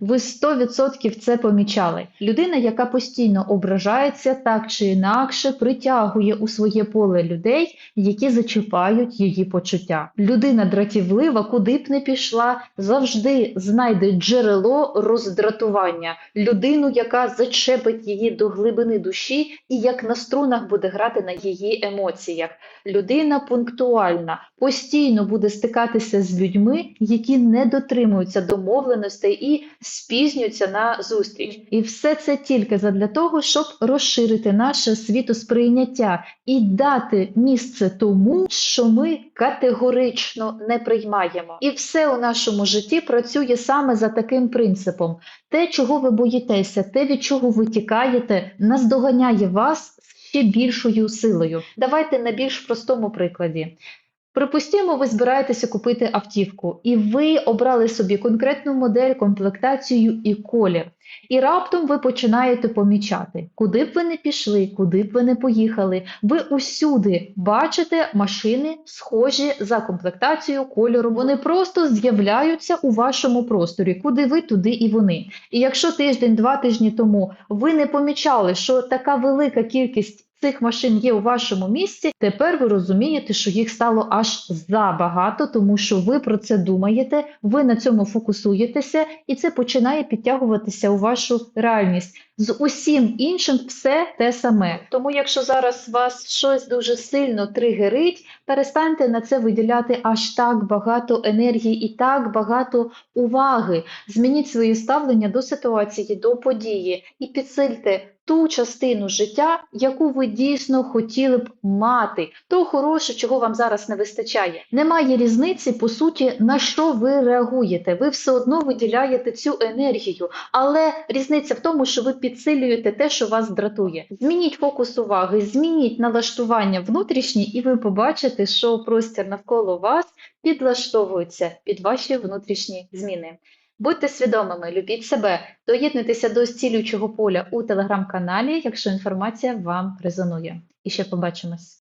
Ви 100% це помічали. Людина, яка постійно ображається, так чи інакше притягує у своє поле людей, які зачіпають її почуття. Людина дратівлива, куди б не пішла, завжди знайде джерело роздратування, людину, яка зачепить її до глибини душі і як на струнах буде грати на її емоціях. Людина пунктуальна, постійно буде стикатися з людьми, які не дотримуються домовленостей і спізнюються на зустріч. І все це тільки задля того, щоб розширити наше світосприйняття і дати місце тому, що ми категорично не приймаємо. І все у нашому житті працює саме за таким принципом: те, чого ви боїтеся, те, від чого ви тікаєте, наздоганяє вас ще більшою силою. Давайте на більш простому прикладі. Припустімо, ви збираєтеся купити автівку, і ви обрали собі конкретну модель, комплектацію і колір. І раптом ви починаєте помічати, куди б ви не пішли, куди б ви не поїхали. Ви усюди бачите машини, схожі за комплектацією, кольором. Вони просто з'являються у вашому просторі, куди ви, туди і вони. І якщо тиждень-два тижні тому ви не помічали, що така велика кількість цих машин є у вашому місці, тепер ви розумієте, що їх стало аж забагато, тому що ви про це думаєте, ви на цьому фокусуєтеся, і це починає підтягуватися у вашу реальність. З усім іншим все те саме. Тому, якщо зараз вас щось дуже сильно тригерить, перестаньте на це виділяти аж так багато енергії і так багато уваги. Змініть своє ставлення до ситуації, до події і підсильте ту частину життя, яку ви дійсно хотіли б мати, то хороше, чого вам зараз не вистачає. Немає різниці, по суті, на що ви реагуєте. Ви все одно виділяєте цю енергію, але різниця в тому, що ви підсилюєте те, що вас дратує. Змініть фокус уваги, змініть налаштування внутрішнє, і ви побачите, що простір навколо вас підлаштовується під ваші внутрішні зміни. Будьте свідомими, любіть себе, доєднуйтеся до зцілюючого поля у телеграм-каналі, якщо інформація вам резонує. І ще побачимось.